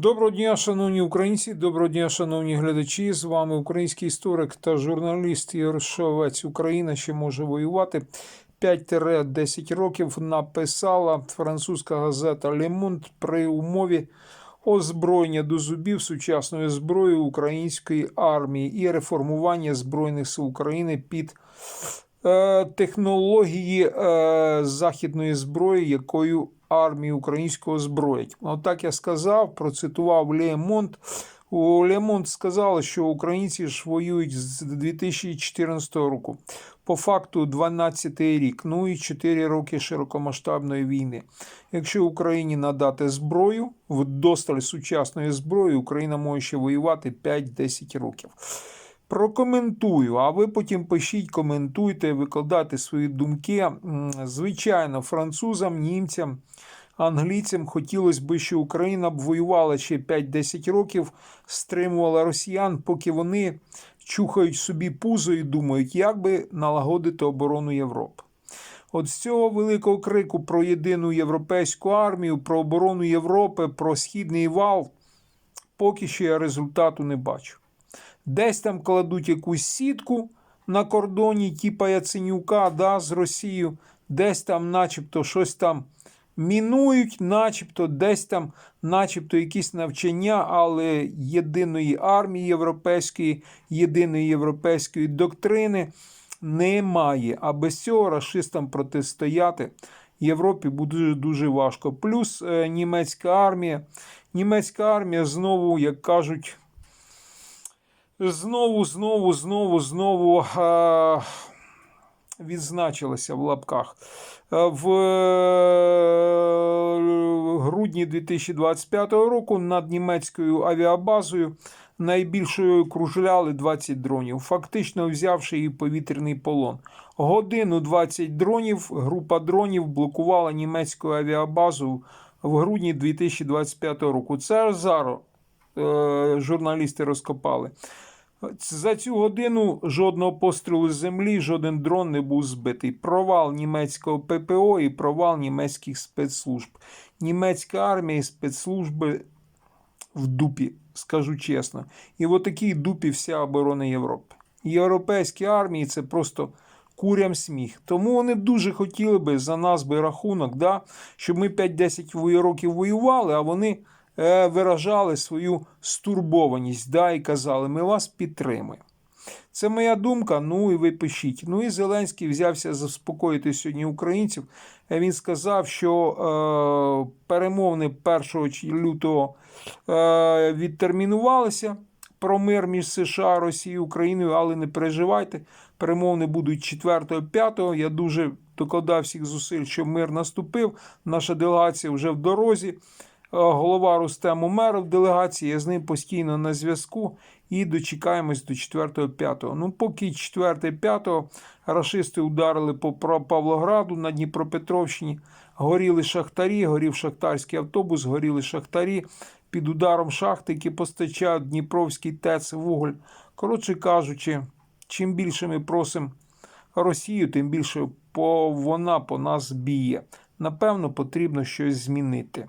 Доброго дня, шановні українці, доброго дня, шановні глядачі. З вами український історик та журналіст Ігор Шовець. Україна ще може воювати. 5-10 років написала французька газета Лемонт при умові озброєння до зубів сучасної зброї української армії і реформування Збройних сил України під е, технології е, західної зброї, якою армію українського озброять. Отак я сказав, процитував Лемонт. У Лемонт сказали, що українці ж воюють з 2014 року. По факту 12 рік, ну і 4 роки широкомасштабної війни. Якщо Україні надати зброю, вдосталь сучасної зброї, Україна може ще воювати 5-10 років. Прокоментую, а ви потім пишіть, коментуйте, викладайте свої думки. Звичайно, французам, німцям, англійцям хотілося б, що Україна б воювала ще 5-10 років, стримувала росіян, поки вони чухають собі пузо і думають, як би налагодити оборону Європи. От з цього великого крику про єдину європейську армію, про оборону Європи, про східний вал, поки що я результату не бачу. Десь там кладуть якусь сітку на кордоні, типа Яценюка, да, з Росією, десь там, начебто, щось там мінують, начебто, десь там, начебто, якісь навчання, але єдиної армії європейської, єдиної європейської доктрини немає. А без цього расистам протистояти Європі буде дуже, важко. Плюс е, німецька армія. Німецька армія знову, як кажуть, знову, знову, знову, знову е, відзначилася в лапках. В е, грудні 2025 року над німецькою авіабазою найбільшою кружляли 20 дронів, фактично взявши її повітряний полон. Годину 20 дронів, група дронів блокувала німецьку авіабазу в грудні 2025 року. Це зараз е, журналісти розкопали. За цю годину жодного пострілу з землі, жоден дрон не був збитий. Провал німецького ППО і провал німецьких спецслужб. Німецька армія і спецслужби в дупі, скажу чесно. І в отакій дупі вся оборона Європи. Європейські армії це просто курям сміх. Тому вони дуже хотіли би за нас би рахунок, да, щоб ми 5-10 років воювали, а вони виражали свою стурбованість да, і казали, ми вас підтримуємо. Це моя думка. Ну і ви пишіть. Ну і Зеленський взявся заспокоїти сьогодні українців. Е, Він сказав, що е, перемовини 1 лютого е, відтермінувалися про мир між США, Росією і Україною, але не переживайте. Перемовини будуть 4-5. Я дуже докладав всіх зусиль, щоб мир наступив. Наша делегація вже в дорозі. Е, Голова Рустем Умеров делегації, я з ним постійно на зв'язку і дочекаємось до 4-5. Ну, поки 4-5 рашисти ударили по Павлограду на Дніпропетровщині, горіли шахтарі, горів шахтарський автобус, горіли шахтарі під ударом шахти, які постачають Дніпровський ТЕЦ вуголь. Коротше кажучи, чим більше ми просимо Росію, тим більше вона по нас б'є. Напевно, потрібно щось змінити.